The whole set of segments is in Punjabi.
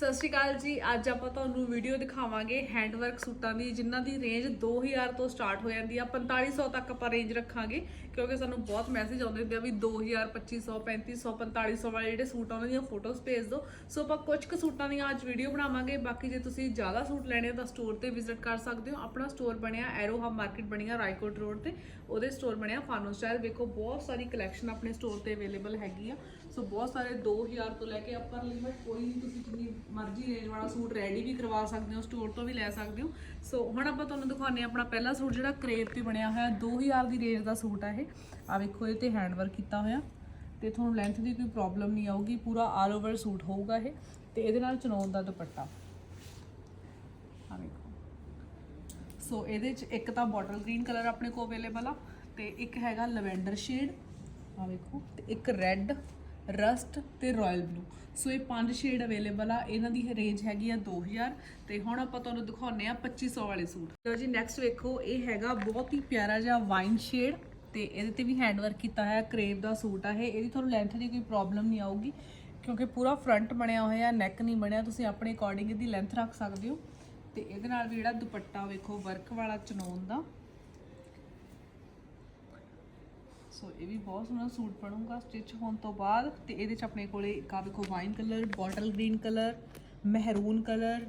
ਸਤਿ ਸ਼੍ਰੀ ਅਕਾਲ ਜੀ। ਅੱਜ ਆਪਾਂ ਤੁਹਾਨੂੰ ਵੀਡੀਓ ਦਿਖਾਵਾਂਗੇ ਹੈਂਡਵਰਕ ਸੂਟਾਂ ਦੀ, ਜਿਨ੍ਹਾਂ ਦੀ ਰੇਂਜ 2000 ਤੋਂ ਸਟਾਰਟ ਹੋ ਜਾਂਦੀ ਆ। 4500 ਤੱਕ ਆਪਾਂ ਰੇਂਜ ਰੱਖਾਂਗੇ, ਕਿਉਂਕਿ ਸਾਨੂੰ ਬਹੁਤ ਮੈਸੇਜ ਆਉਂਦੇ ਹੁੰਦੇ ਆ ਵੀ 2000 2500 3500 4500 ਵਾਲੇ ਜਿਹੜੇ ਸੂਟ ਆ, ਉਹਨਾਂ ਦੀਆਂ ਫੋਟੋਜ਼ ਭੇਜ ਦਿਓ। ਸੋ ਆਪਾਂ ਕੁਝ ਕੁ ਸੂਟਾਂ ਦੀਆਂ ਅੱਜ ਵੀਡੀਓ ਬਣਾਵਾਂਗੇ। ਬਾਕੀ ਜੇ ਤੁਸੀਂ ਜ਼ਿਆਦਾ ਸੂਟ ਲੈਣੇ ਆ ਤਾਂ ਸਟੋਰ ਤੇ ਵਿਜ਼ਿਟ ਕਰ ਸਕਦੇ ਹੋ। ਆਪਣਾ ਸਟੋਰ ਬਣਿਆ ਐਰੋ ਹਬ ਮਾਰਕੀਟ ਬਣਿਆ ਰਾਈਕੋਟ ਰੋਡ ਤੇ। ਉਹਦੇ ਸਟੋਰ ਬਣਿਆ ਫਾਨੋ ਸਟਾਈਲ ਵੇਖੋ, ਬਹੁਤ ਸਾਰੀ ਕਲੈਕਸ਼ਨ ਆਪਣੇ ਸਟੋਰ ਤੇ ਅਵੇਲੇਬਲ ਹੈਗੀ ਆ। ਸੋ ਬਹੁਤ ਸਾਰੇ 2000 ਤੋਂ ਲੈ ਕੇ ਅੱਪਰ ਲਿਮਟ ਕੋਈ ਨਹੀਂ ਤੁਸੀਂ ਜਿੰਨੀ ਮਰਜ਼ੀ ਰੇਂਜ ਵਾਲਾ ਸੂਟ ਰੈਡੀ ਵੀ ਕਰਵਾ ਸਕਦੇ ਹੋ ਸਟੋਰ ਤੋਂ ਵੀ ਲੈ ਸਕਦੇ ਹੋ। ਸੋ ਹੁਣ ਆਪਾਂ ਤੁਹਾਨੂੰ ਦਿਖਾਉਂਦੇ ਹਾਂ ਆਪਣਾ ਪਹਿਲਾ ਸੂਟ ਜਿਹੜਾ ਕਰੇਪ ਤੇ ਬਣਿਆ ਹੋਇਆ 2000 ਦੀ ਰੇਂਜ ਦਾ ਸੂਟ ਆ ਇਹ। ਆ ਵੇਖੋ ਇਹ ਤੇ ਹੈਂਡਵਰਕ ਕੀਤਾ ਹੋਇਆ। ਤੇ ਤੁਹਾਨੂੰ ਲੈਂਥ ਦੀ ਕੋਈ ਪ੍ਰੋਬਲਮ ਨਹੀਂ ਆਊਗੀ, ਪੂਰਾ ਆਲ ਓਵਰ ਸੂਟ ਹੋਊਗਾ ਇਹ। ਤੇ ਇਹਦੇ ਨਾਲ ਚਨੌਨ ਦਾ ਦੁਪੱਟਾ। ਆ ਵੇਖੋ। ਸੋ ਇਹਦੇ ਚ ਇੱਕ ਤਾਂ ਬੋਟਲ ਗ੍ਰੀਨ ਕਲਰ ਆਪਣੇ ਕੋਲ ਅਵੇਲੇਬਲ ਆ, ਤੇ ਇੱਕ ਹੈਗਾ ਲਵੈਂਡਰ ਸ਼ੇਡ ਆ ਵੇਖੋ, ਤੇ ਇੱਕ ਰੈੱਡ ਰਸਟ ਤੇ ਰਾਇਲ ਬਲੂ ਸੋ ਇਹ ਪੰਜ ਸ਼ੇਡ ਅਵੇਲੇਬਲ ਆ। ਇਹਨਾਂ ਦੀ ਰੇਂਜ ਹੈਗੀ ਆ 2000 ਤੇ ਹੁਣ ਆਪਾਂ ਤੁਹਾਨੂੰ ਦਿਖਾਉਨੇ ਆ 2500 ਵਾਲੇ ਸੂਟ। ਲਓ ਜੀ ਨੈਕਸਟ ਵੇਖੋ, ਇਹ ਹੈਗਾ ਬਹੁਤ ਹੀ ਪਿਆਰਾ ਜਿਹਾ ਵਾਈਨ ਸ਼ੇਡ ਤੇ ਇਹਦੇ ਤੇ ਵੀ ਹੈਂਡ ਵਰਕ ਕੀਤਾ ਹੋਇਆ ਕਰੇਵ ਦਾ ਸੂਟ ਆ ਇਹ। ਇਹਦੀ ਤੁਹਾਨੂੰ ਲੈਂਥ ਦੀ ਕੋਈ ਪ੍ਰੋਬਲਮ ਨਹੀਂ ਆਊਗੀ, ਕਿਉਂਕਿ ਪੂਰਾ ਫਰੰਟ ਬਣਿਆ ਹੋਇਆ ਨੈਕ ਨਹੀਂ ਬਣਿਆ। ਤੁਸੀਂ ਆਪਣੇ ਅਕੋਰਡਿੰਗ ਇਹਦੀ ਲੈਂਥ ਰੱਖ ਸਕਦੇ ਹੋ। ਤੇ ਇਹਦੇ ਨਾਲ ਵੀ ਜਿਹੜਾ ਦੁਪੱਟਾ ਵੇਖੋ ਵਰਕ ਵਾਲਾ ਚਨੋਨ ਦਾ। ਸੋ ਇਹ ਵੀ ਬਹੁਤ ਸੋਹਣਾ ਸੂਟ ਬਣੂਗਾ ਸਟਿਚ ਹੋਣ ਤੋਂ ਬਾਅਦ ਤੇ ਇਹਦੇ ਚ ਆਪਣੇ ਕੋਲੇ ਇੱਕ ਆ ਵੇਖੋ wine colour bottle green colour ਮਹਿਰੂਨ ਕਲਰ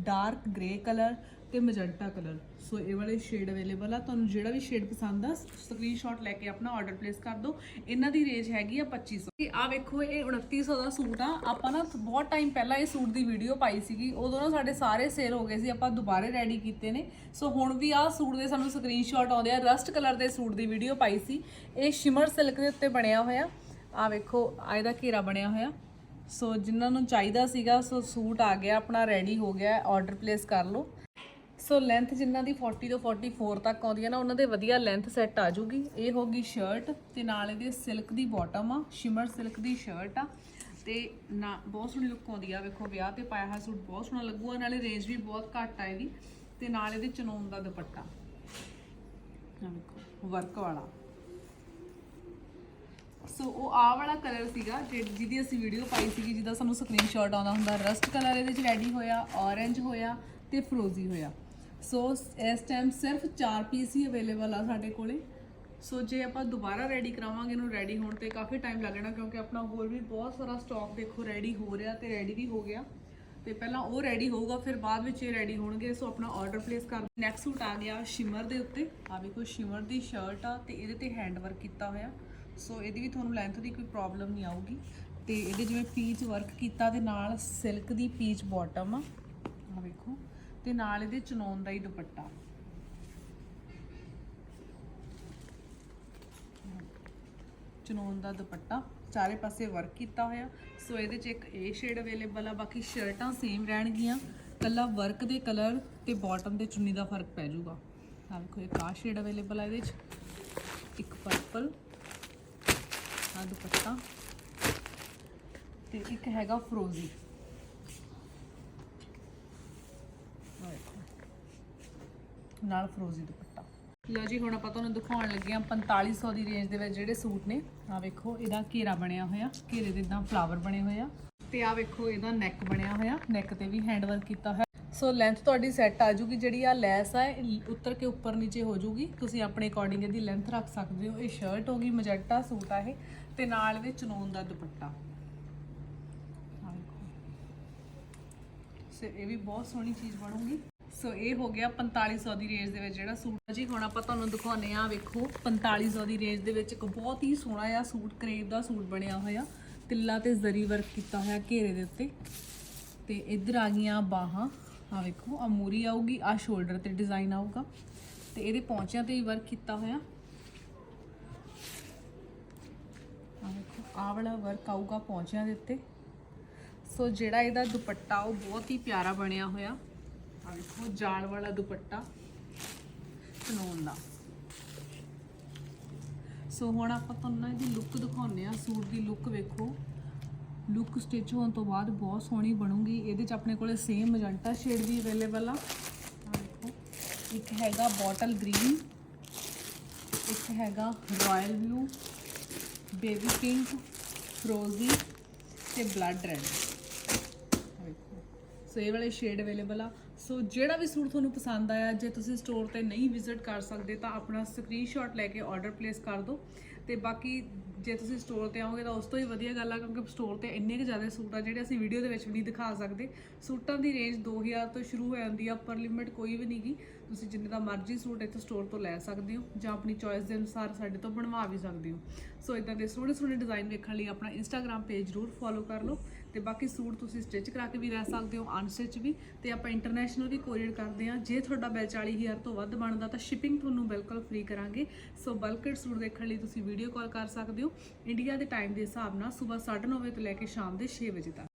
ਡਾਰਕ ਗ੍ਰੇ ਕਲਰ ਤੇ ਮੈਜੈਂਟਾ ਕਲਰ ਸੋ ਇਹ ਵਾਲੇ ਸ਼ੇਡ ਅਵੇਲੇਬਲ ਆ। ਤੁਹਾਨੂੰ ਜਿਹੜਾ ਵੀ ਸ਼ੇਡ ਪਸੰਦ ਆ ਸਕਰੀਨਸ਼ਾਟ ਲੈ ਕੇ ਆਪਣਾ ਆਰਡਰ ਪਲੇਸ ਕਰ ਦਿਓ। ਇਹਨਾਂ ਦੀ ਰੇਂਜ ਹੈਗੀ ਆ 2500 ਆ ਵੇਖੋ, ਇਹ 2900 ਦਾ ਸੂਟ ਆ। ਆਪਾਂ ਨਾ ਬਹੁਤ ਟਾਈਮ ਪਹਿਲਾਂ ਇਹ ਸੂਟ ਦੀ ਵੀਡੀਓ ਪਾਈ ਸੀਗੀ। ਉਦੋਂ ਨਾ ਸਾਡੇ ਸਾਰੇ ਸੇਲ ਹੋ ਗਏ ਸੀ। ਆਪਾਂ ਦੁਬਾਰੇ ਰੈਡੀ ਕੀਤੇ ਨੇ। ਸੋ ਹੁਣ ਵੀ ਆਹ ਸੂਟ ਦੇ ਸਾਨੂੰ ਸਕਰੀਨਸ਼ਾਟ ਆਉਂਦੇ ਆ। ਰਸਟ ਕਲਰ ਦੇ ਸੂਟ ਦੀ ਵੀਡੀਓ ਪਾਈ ਸੀ। ਇਹ ਸ਼ਿਮਰ ਸਿਲਕ ਦੇ ਉੱਤੇ ਬਣਿਆ ਹੋਇਆ। ਆ ਵੇਖੋ ਆ ਇਹਦਾ ਘੇਰਾ ਬਣਿਆ ਹੋਇਆ। ਸੋ ਜਿਨ੍ਹਾਂ ਨੂੰ ਚਾਹੀਦਾ ਸੀਗਾ, ਸੋ ਸੂਟ ਆ ਗਿਆ, ਆਪਣਾ ਰੈਡੀ ਹੋ ਗਿਆ। ਆਰਡਰ ਪਲੇਸ ਕਰ ਲਓ। ਸੋ ਲੈਂਥ ਜਿਨ੍ਹਾਂ ਦੀ 40 ਤੋਂ 44 ਤੱਕ ਆਉਂਦੀ ਹੈ ਨਾ, ਉਹਨਾਂ ਦੇ ਵਧੀਆ ਲੈਂਥ ਸੈੱਟ ਆ ਜੂਗੀ ਇਹ ਹੋਗੀ ਸ਼ਰਟ ਤੇ ਨਾਲ ਇਹਦੇ ਸਿਲਕ ਦੀ ਬਾਟਮ ਆ ਸ਼ਿਮਰ ਸਿਲਕ ਦੀ ਸ਼ਰਟ ਆ। ਤੇ ਨਾ, ਬਹੁਤ ਸੋਹਣੀ ਲੁੱਕ ਆਉਂਦੀ ਆ, ਵੇਖੋ ਵਿਆਹ ਤੇ ਪਾਇਆ ਹੋਇਆ ਸੂਟ ਬਹੁਤ ਸੋਹਣਾ ਲੱਗੂਗਾ, ਨਾਲੇ ਰੇਂਜ ਵੀ ਬਹੁਤ ਘੱਟ ਆ ਇਹਦੀ। ਤੇ ਨਾਲ ਇਹਦੇ ਚਨੋਨ ਦਾ ਦੁਪੱਟਾ। ਆ ਵੇਖੋ ਵਰਕ ਵਾਲਾ। ਸੋ ਉਹ ਆ ਵਾਲਾ ਕਲਰ ਸੀਗਾ ਜਿਹਦੀ ਜਿਹਦੀ ਅਸੀਂ ਵੀਡੀਓ ਪਾਈ ਸੀਗੀ, ਜਿਹਦਾ ਸਾਨੂੰ ਸਕਰੀਨਸ਼ਾਟ ਆਉਂਦਾ ਹੁੰਦਾ ਰਸਟ ਕਲਰ ਇਹਦੇ ਚ ਰੈਡੀ ਹੋਇਆ ਔਰੇਂਜ ਹੋਇਆ ਤੇ ਫਰੋਜ਼ੀ ਹੋਇਆ। ਸੋ ਇਸ ਟਾਈਮ ਸਿਰਫ 4 ਪੀਸ ਹੀ ਅਵੇਲੇਬਲ ਆ ਸਾਡੇ ਕੋਲੇ। ਸੋ ਜੇ ਆਪਾਂ ਦੁਬਾਰਾ ਰੈਡੀ ਕਰਾਵਾਂਗੇ, ਇਹਨੂੰ ਰੈਡੀ ਹੋਣ ਤੇ ਕਾਫੀ ਟਾਈਮ ਲੱਗਣਾ ਕਿਉਂਕਿ ਆਪਣਾ ਹੋਰ ਵੀ ਬਹੁਤ ਸਾਰਾ ਸਟਾਕ ਦੇਖੋ ਰੈਡੀ ਹੋ ਰਿਹਾ ਤੇ ਰੈਡੀ ਵੀ ਹੋ ਗਿਆ। ਤੇ ਪਹਿਲਾਂ ਉਹ ਰੈਡੀ ਹੋਊਗਾ, ਫਿਰ ਬਾਅਦ ਵਿੱਚ ਇਹ ਰੈਡੀ ਹੋਣਗੇ ਸੋ ਆਪਣਾ ਆਰਡਰ ਪਲੇਸ ਕਰ ਨੈਕਸਟ ਸੂਟ ਆ ਗਿਆ ਸ਼ਿਮਰ ਦੇ ਉੱਤੇ। ਆ ਵੀ ਕੋਈ ਸ਼ਿਮਰ ਦੀ ਸ਼ਰਟ ਆ ਤੇ ਇਹਦੇ ਤੇ ਹੈਂਡ ਵਰਕ ਕੀਤਾ ਹੋਇਆ। ਸੋ ਇਹਦੀ ਵੀ ਤੁਹਾਨੂੰ ਲੈਂਥ ਦੀ ਕੋਈ ਪ੍ਰੋਬਲਮ ਨਹੀਂ ਆਊਗੀ। ਤੇ ਇਹਦੇ ਜਿਵੇਂ ਪੀਚ ਵਰਕ ਕੀਤਾ ਤੇ ਨਾਲ ਸਿਲਕ ਦੀ ਪੀਚ ਬਾਟਮ ਆ। ਆ ਵੇਖੋ। ਤੇ ਨਾਲ ਇਹਦੇ ਚਨੌਨ ਦਾ ਹੀ ਦੁਪੱਟਾ। ਚਨੌਨ ਦਾ ਦੁਪੱਟਾ ਚਾਰੇ ਪਾਸੇ ਵਰਕ ਕੀਤਾ ਹੋਇਆ। ਸੋ ਇਹਦੇ ਚ ਇੱਕ ਇਹ ਸ਼ੇਡ ਅਵੇਲੇਬਲ ਆ, ਬਾਕੀ ਸ਼ਰਟਾਂ ਸੇਮ ਰਹਿਣਗੀਆਂ। ਕੱਲਾ ਵਰਕ ਦੇ ਕਲਰ ਤੇ ਬਾਟਮ ਦੇ ਚੁੰਨੀ ਦਾ ਫ਼ਰਕ ਪੈ ਜਾਊਗਾ। ਆ ਵੇਖੋ, ਇੱਕ ਆ ਸ਼ੇਡ ਅਵੇਲੇਬਲ ਆ ਇਹਦੇ ਚ। ਇੱਕ ਪਰਪਲ ਆ ਦੁਪੱਟਾ। ਤੇ ਇੱਕ ਹੈਗਾ ਫਰੋਜ਼ੀ ਆਹ ਵੇਖੋ। ਨਾਲ ਫਰੋਜ਼ੀ ਦੁਪੱਟਾ। ਲਓ ਜੀ, ਹੁਣ ਆਪਾਂ ਤੁਹਾਨੂੰ ਦਿਖਾਉਣ ਲੱਗੇ ਹਾਂ 4500 ਦੀ ਰੇਂਜ ਦੇ ਵਿੱਚ ਜਿਹੜੇ ਸੂਟ ਨੇ। ਆ ਵੇਖੋ, ਇਹਦਾ ਘੇਰਾ ਬਣਿਆ ਹੋਇਆ। ਘੇਰੇ ਦੇ ਇਦਾਂ ਫਲਾਵਰ ਬਣੇ ਹੋਏ ਆ। ਤੇ ਆ ਵੇਖੋ, ਇਹਦਾ ਨੈਕ ਬਣਿਆ ਹੋਇਆ। ਨੈਕ ਤੇ ਵੀ ਹੈਂਡ ਵਰਕ ਕੀਤਾ ਹੋਇਆ। ਸੋ ਲੈਂਥ ਤੁਹਾਡੀ ਸੈੱਟ ਆ ਜੂਗੀ, ਜਿਹੜੀ ਆ ਲੈਸ ਆ, ਇਹ ਉੱਤਰ ਕੇ ਉੱਪਰ ਨੀਚੇ ਹੋ ਜੂਗੀ। ਤੁਸੀਂ ਆਪਣੇ ਅਕੋਰਡਿੰਗ ਇਹਦੀ ਲੈਂਥ ਰੱਖ ਸਕਦੇ ਹੋ। ਇਹ ਸ਼ਰਟ ਹੋ ਗਈ ਮਜੈਟਾ ਸੂਟ ਆ ਇਹ। ਤੇ ਨਾਲ ਇਹਦੇ ਚਨੋਨ ਦਾ ਦੁਪੱਟਾ। ਆਹ ਇਹ ਵੀ ਬਹੁਤ ਸੋਹਣੀ ਚੀਜ਼ ਬਣੂਗੀ। ਸੋ ਇਹ ਹੋ ਗਿਆ 4500 ਦੀ ਰੇਂਜ ਦੇ ਵਿੱਚ ਜਿਹੜਾ ਸੂਟ ਜੀ। ਹੁਣ ਆਪਾਂ ਤੁਹਾਨੂੰ ਦਿਖਾਉਨੇ ਆ ਵੇਖੋ 4500 ਦੀ ਰੇਂਜ ਦੇ ਵਿੱਚ ਇੱਕ ਬਹੁਤ ਹੀ ਸੋਹਣਾ ਜਿਹਾ ਸੂਟ ਕਰੇਵ ਦਾ ਸੂਟ ਬਣਿਆ ਹੋਇਆ। ਤਿੱਲਾ ਤੇ ਜ਼ਰੀ ਵਰਕ ਕੀਤਾ ਹੋਇਆ ਘੇਰੇ ਦੇ ਉੱਤੇ। ਤੇ ਇੱਧਰ ਆ ਗਈਆਂ ਬਾਹਾਂ। ਆ ਵੇਖੋ ਆ ਮੂਰੀ ਆਊਗੀ ਆ ਸ਼ੋਲਡਰ ਤੇ ਡਿਜ਼ਾਈਨ ਆਊਗਾ। ਤੇ ਇਹਦੇ ਪੌਂਚਿਆਂ ਤੇ ਹੀ ਵਰਕ ਕੀਤਾ ਹੋਇਆ। ਆ ਵੇਖੋ ਆ ਵਾਲਾ ਵਰਕ ਆਊਗਾ ਪੌਂਚਿਆਂ ਦੇ ਉੱਤੇ। ਸੋ ਜਿਹੜਾ ਇਹਦਾ ਦੁਪੱਟਾ, ਉਹ ਬਹੁਤ ਹੀ ਪਿਆਰਾ ਬਣਿਆ ਹੋਇਆ। ਵੇਖੋ ਜਾਲ ਵਾਲਾ ਦੁਪੱਟਾ ਚਨੋਨ ਦਾ। ਸੋ ਹੁਣ ਆਪਾਂ ਤੁਹਾਨੂੰ ਨਾ ਇਹਦੀ ਲੁੱਕ ਦਿਖਾਉਂਦੇ ਆ ਸੂਟ ਦੀ ਲੁੱਕ ਵੇਖੋ। ਲੁੱਕ ਸਟਿਚ ਹੋਣ ਤੋਂ ਬਾਅਦ ਬਹੁਤ ਸੋਹਣੀ ਬਣੂਗੀ। ਇਹਦੇ ਚ ਆਪਣੇ ਕੋਲੇ ਸੇਮ ਮਜੰਟਾ ਸ਼ੇਡ ਵੀ ਅਵੇਲੇਬਲ ਆ। ਆ ਵੇਖੋ ਇੱਕ ਹੈਗਾ ਬੋਟਲ ਗ੍ਰੀਨ ਇੱਕ ਹੈਗਾ ਰਾਇਲ ਬਲੂ ਬੇਬੀ ਪਿੰਕ ਫਰੋਜ਼ੀ ਤੇ ਬਲੱਡ ਰੈੱਡ ਸੋ ਇਹ ਵਾਲੇ ਸ਼ੇਡ ਅਵੇਲੇਬਲ ਆ। ਸੋ ਜਿਹੜਾ ਵੀ ਸੂਟ ਤੁਹਾਨੂੰ ਪਸੰਦ ਆਇਆ, ਜੇ ਤੁਸੀਂ ਸਟੋਰ ਤੇ ਨਹੀਂ ਵਿਜ਼ਿਟ ਕਰ ਸਕਦੇ, ਤਾਂ ਆਪਣਾ ਸਕਰੀਨਸ਼ਾਟ ਲੈ ਕੇ ਆਰਡਰ ਪਲੇਸ ਕਰ ਦਿਓ। ਤੇ ਬਾਕੀ ਜੇ ਤੁਸੀਂ ਸਟੋਰ ਤੇ ਆਓਗੇ, ਤਾਂ ਉਸ ਤੋਂ ਹੀ ਵਧੀਆ ਗੱਲ ਆ, ਕਿਉਂਕਿ ਸਟੋਰ ਤੇ ਇੰਨੇ ਕੁ ਜ਼ਿਆਦਾ ਸੂਟ ਆ, ਜਿਹੜੇ ਅਸੀਂ ਵੀਡੀਓ ਦੇ ਵਿੱਚ ਵੀ ਨਹੀਂ ਦਿਖਾ ਸਕਦੇ। ਸੂਟਾਂ ਦੀ ਰੇਂਜ 2000 ਤੋਂ ਸ਼ੁਰੂ ਹੋ ਜਾਂਦੀ ਆ, ਪਰ ਲਿਮਿਟ ਕੋਈ ਵੀ ਨਹੀਂਗੀ ਤੁਸੀਂ ਜਿੰਨੇ ਦਾ ਮਰਜ਼ੀ ਸੂਟ ਇੱਥੋਂ ਸਟੋਰ ਤੋਂ ਲੈ ਸਕਦੇ ਹੋ, ਜਾਂ ਆਪਣੀ ਚੋਇਸ ਦੇ ਅਨੁਸਾਰ ਸਾਡੇ ਤੋਂ ਬਣਵਾ ਵੀ ਸਕਦੇ ਹੋ। ਸੋ ਇਦਾਂ ਦੇ ਸੋਹਣੇ ਸੋਹਣੇ ਡਿਜ਼ਾਈਨ ਵੇਖਣ ਲਈ ਆਪਣਾ ਇੰਸਟਾਗ੍ਰam ਪੇਜ ਜ਼ਰੂਰ ਫੋਲੋ ਕਰ ਲਓ। ਤੇ ਬਾਕੀ ਸੂਟ ਤੁਸੀਂ ਸਟਿਚ ਕਰਾ ਕੇ ਵੀ ਲੈ ਸਕਦੇ ਹੋ ਅਨਸਟਿਚ ਵੀ, ਤੇ ਆਪਾਂ ਇੰਟਰਨੈਸ਼ਨਲ ਵੀ ਕੋਰੀਅਰ ਕਰਦੇ ਆ ਜੇ ਤੁਹਾਡਾ ਬਿੱਲ 40000 ਤੋਂ ਵੱਧ ਬਣਦਾ ਤਾਂ ਸ਼ਿਪਿੰਗ ਤੁਹਾਨੂੰ ਬਿਲਕੁਲ ਫ੍ਰੀ ਕਰਾਂਗੇ। ਸੋ ਬਲਕਡ ਸੂਟ ਦੇਖਣ ਲਈ ਤੁਸੀਂ ਵੀਡੀਓ ਕਾਲ ਕਰ ਸਕਦੇ ਹੋ। ਇੰਡੀਆ ਦੇ ਟਾਈਮ ਦੇ ਹਿਸਾਬ ਨਾਲ ਸਵੇਰ 9:30 ਵਜੇ ਤੋਂ ਲੈ ਕੇ ਸ਼ਾਮ ਦੇ 6 ਵਜੇ ਤੱਕ।